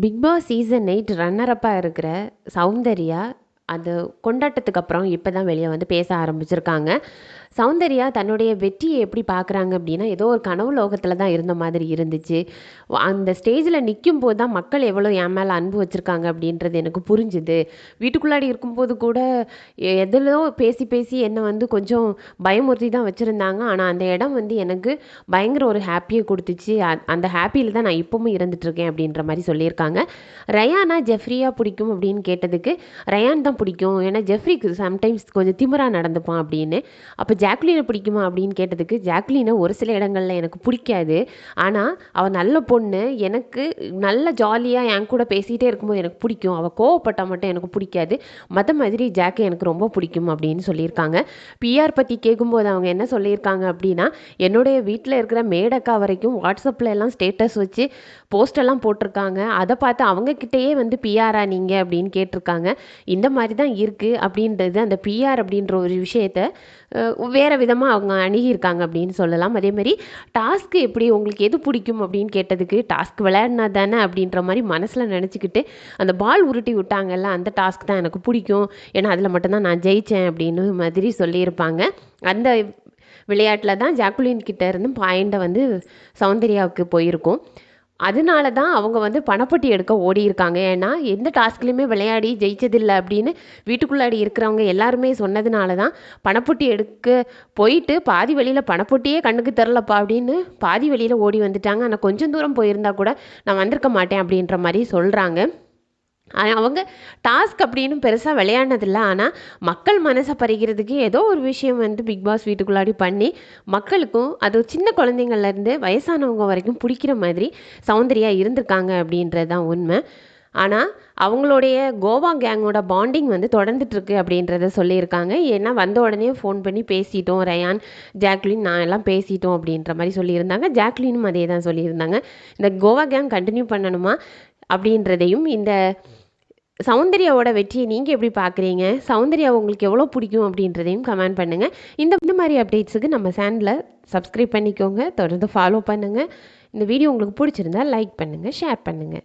Bigg Boss season eight runner அப்பாக இருக்கிற சௌந்தர்யா அது கொண்டாட்டத்துக்கு அப்புறம் இப்போ தான் வெளியே வந்து பேச ஆரம்பிச்சிருக்காங்க. சௌந்தர்யா தன்னுடைய வெற்றியை எப்படி பார்க்குறாங்க அப்படின்னா ஏதோ ஒரு கனவு லோகத்தில் தான் இருந்த மாதிரி இருந்துச்சு. அந்த ஸ்டேஜில் நிற்கும் போது தான் மக்கள் எவ்வளோ என் மேலே அன்பு வச்சுருக்காங்க அப்படின்றது எனக்கு புரிஞ்சுது. வீட்டுக்குள்ளாடி இருக்கும்போது கூட எ- எதிலோ பேசி பேசி என்னை வந்து கொஞ்சம் பயமுறுத்தி தான் வச்சுருந்தாங்க. ஆனால் அந்த இடம் வந்து எனக்கு பயங்கர ஒரு ஹாப்பியை கொடுத்துச்சு. அந்த ஹாப்பியில் தான் நான் இப்போவும் இருந்துகிட்ருக்கேன் அப்படின்ற மாதிரி சொல்லியிருக்காங்க. ரயானா ஜெஃப்ரியா பிடிக்கும் அப்படின்னு கேட்டதுக்கு ரயான் தான் பிடிக்கும். ஏன்னா ஜெஃப்ரிக்கு சம்டைம்ஸ் கொஞ்சம் திமிரா நடந்துப்பான் அப்படின்னு. அப்போ ஜாக்லினை பிடிக்குமா அப்படின்னு கேட்டதுக்கு ஜாக்லினை ஒரு சில இடங்களில் எனக்கு பிடிக்காது. ஆனால் அவள் நல்ல பொண்ணு எனக்கு நல்ல ஜாலியாக என் கூட பேசிகிட்டே இருக்கும்போது எனக்கு பிடிக்கும். அவள் கோவப்பட்டால் மட்டும் எனக்கு பிடிக்காது. மற்ற மாதிரி ஜாக்கை எனக்கு ரொம்ப பிடிக்கும் அப்படின்னு சொல்லியிருக்காங்க. பிஆர் பற்றி கேட்கும்போது அவங்க என்ன சொல்லியிருக்காங்க அப்படின்னா என்னுடைய வீட்டில் இருக்கிற மேடக்கா வரைக்கும் வாட்ஸ்அப்பில் எல்லாம் ஸ்டேட்டஸ் வச்சு போஸ்டெல்லாம் போட்டிருக்காங்க. அதை பார்த்து அவங்கக்கிட்டேயே வந்து பிஆரா நீங்கள் அப்படின்னு கேட்டிருக்காங்க. இந்த மாதிரி தான் இருக்குது அப்படின்றது அந்த பிஆர் அப்படின்ற ஒரு விஷயத்த வேறு விதமாக அவங்க அணுகியிருக்காங்க அப்படின்னு சொல்லலாம். அதேமாதிரி டாஸ்க்கு எப்படி உங்களுக்கு எது பிடிக்கும் அப்படின்னு கேட்டதுக்கு டாஸ்க் விளையாடினா தானே அப்படின்ற மாதிரி மனசில் நினச்சிக்கிட்டு அந்த பால் உருட்டி விட்டாங்கல்ல அந்த டாஸ்க் தான் எனக்கு பிடிக்கும். ஏன்னா அதில் மட்டும்தான் நான் ஜெயித்தேன் அப்படின்னு மாதிரி சொல்லியிருப்பாங்க. அந்த விளையாட்டில் தான் ஜாக்குலின் கிட்டே இருந்து பாயிண்டை வந்து சௌந்தர்யாவுக்கு போயிருக்கும். அதனால தான் அவங்க வந்து பணப்பட்டி எடுக்க ஓடி இருக்காங்க ஏன்னா எந்த டாஸ்க்லையுமே விளையாடி ஜெயிச்சதில்லை அப்படின்னு வீட்டுக்குள்ளாடி இருக்கிறவங்க எல்லாருமே சொன்னதுனால தான் பணப்பட்டி எடுக்க போயிட்டு பாதி வழியில் பணப்பட்டியே கண்ணுக்கு தெரிலப்பா அப்படின்னு பாதி வழியில் ஓடி வந்துட்டாங்க. ஆனால் கொஞ்சம் தூரம் போயிருந்தா கூட நான் வந்திருக்க மாட்டேன் அப்படின்ற மாதிரி சொல்கிறாங்க அவங்க டாஸ்க் அப்படின்னு பெருசாக விளையாடினதில்ல. ஆனால் மக்கள் மனசை பறிக்கிறதுக்கு ஏதோ ஒரு விஷயம் வந்து பிக் பாஸ் வீட்டுக்குள்ளாடி பண்ணி மக்களுக்கும் அது சின்ன குழந்தைங்கள்லேருந்து வயசானவங்க வரைக்கும் பிடிக்கிற மாதிரி சௌந்தர்யா இருந்திருக்காங்க அப்படின்றது தான் உண்மை. ஆனால் அவங்களுடைய கோவா கேங்கோட பாண்டிங் வந்து தொடர்ந்துட்டுருக்கு அப்படின்றத சொல்லியிருக்காங்க. ஏன்னா வந்த உடனே ஃபோன் பண்ணி பேசிட்டோம். ரயான் ஜாக்லின் நான் எல்லாம் பேசிட்டோம் அப்படின்ற மாதிரி சொல்லியிருந்தாங்க. ஜாக்லினும் அதே தான் சொல்லியிருந்தாங்க. இந்த கோவா கேங் கண்டினியூ பண்ணணுமா அப்படின்றதையும் இந்த சௌந்தர்யாவோட வெற்றியை நீங்கள் எப்படி பார்க்குறீங்க சௌந்தர்யா உங்களுக்கு எவ்வளோ பிடிக்கும் அப்படின்றதையும் கமெண்ட் பண்ணுங்கள் இந்த இந்த மாதிரி அப்டேட்ஸுக்கு நம்ம சேனலை சப்ஸ்கிரைப் பண்ணிக்கோங்க. தொடர்ந்து ஃபாலோ பண்ணுங்கள் இந்த வீடியோ உங்களுக்கு பிடிச்சிருந்தா லைக் பண்ணுங்கள் ஷேர் பண்ணுங்கள்